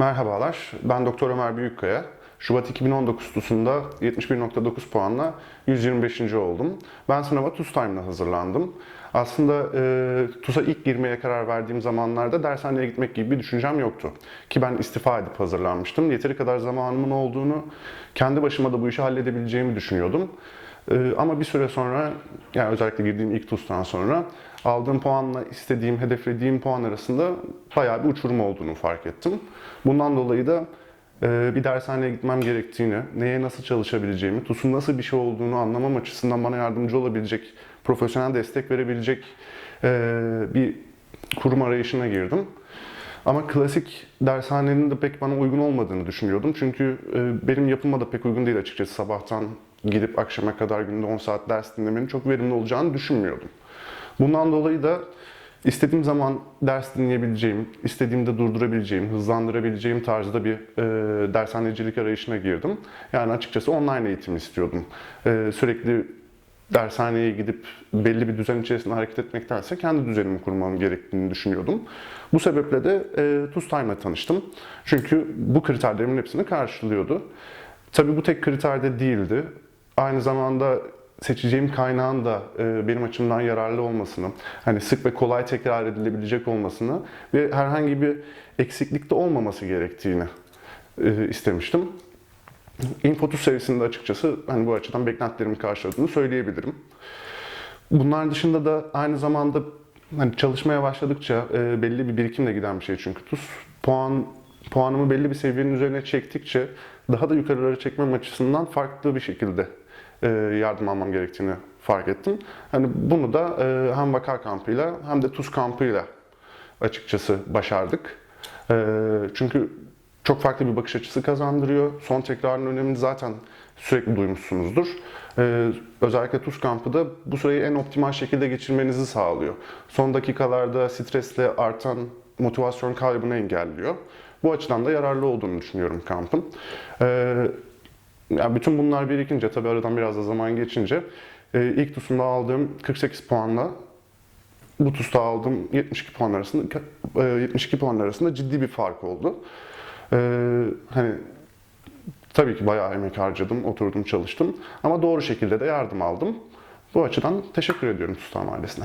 Merhabalar, ben Doktor Ömer Büyükkaya. Şubat 2019 TUS'unda 71.9 puanla 125. oldum. Ben sınava TUS Time'la hazırlandım. Aslında e, TUS'a ilk girmeye karar verdiğim zamanlarda dershaneye gitmek gibi bir düşüncem yoktu. Ki ben istifa edip hazırlanmıştım. Yeteri kadar zamanımın olduğunu, kendi başıma da bu işi halledebileceğimi düşünüyordum. Ee, ama bir süre sonra, yani özellikle girdiğim ilk TUS'tan sonra aldığım puanla istediğim, hedeflediğim puan arasında bayağı bir uçurum olduğunu fark ettim. Bundan dolayı da e, bir dershaneye gitmem gerektiğini, neye nasıl çalışabileceğimi, TUS'un nasıl bir şey olduğunu anlamam açısından bana yardımcı olabilecek, profesyonel destek verebilecek e, bir kurum arayışına girdim. Ama klasik dershanenin de pek bana uygun olmadığını düşünüyordum. Çünkü e, benim yapıma da pek uygun değil açıkçası. Sabahtan gidip akşama kadar günde 10 saat ders dinlemenin çok verimli olacağını düşünmüyordum. Bundan dolayı da istediğim zaman ders dinleyebileceğim, istediğimde durdurabileceğim, hızlandırabileceğim tarzda bir e, dershanecilik arayışına girdim. Yani açıkçası online eğitim istiyordum. E, sürekli dershaneye gidip belli bir düzen içerisinde hareket etmektense kendi düzenimi kurmam gerektiğini düşünüyordum. Bu sebeple de e, Time'la tanıştım. Çünkü bu kriterlerimin hepsini karşılıyordu. Tabii bu tek kriter de değildi. Aynı zamanda seçeceğim kaynağın da e, benim açımdan yararlı olmasını, hani sık ve kolay tekrar edilebilecek olmasını ve herhangi bir eksiklikte olmaması gerektiğini e, istemiştim. Infotus serisinde açıkçası hani bu açıdan beklentilerimi karşıladığını söyleyebilirim. Bunlar dışında da aynı zamanda hani çalışmaya başladıkça e, belli bir birikimle giden bir şey çünkü TUS puan puanımı belli bir seviyenin üzerine çektikçe daha da yukarılara çekmem açısından farklı bir şekilde yardım almam gerektiğini fark ettim. Hani bunu da e, hem vaka kampıyla hem de TUS kampıyla açıkçası başardık. E, çünkü çok farklı bir bakış açısı kazandırıyor. Son tekrarın önemini zaten sürekli duymuşsunuzdur. Özellikle TUS kampı da bu süreyi en optimal şekilde geçirmenizi sağlıyor. Son dakikalarda stresle artan motivasyon kaybını engelliyor. Bu açıdan da yararlı olduğunu düşünüyorum kampın. Yani bütün bunlar birikince, tabii aradan biraz da zaman geçince e, ilk TUS'umda aldığım 48 puanla bu TUS'ta aldığım 72 puan arasında e, 72 puan arasında ciddi bir fark oldu. Ee, hani tabii ki bayağı emek harcadım, oturdum, çalıştım ama doğru şekilde de yardım aldım. Bu açıdan teşekkür ediyorum Sustam ailesine.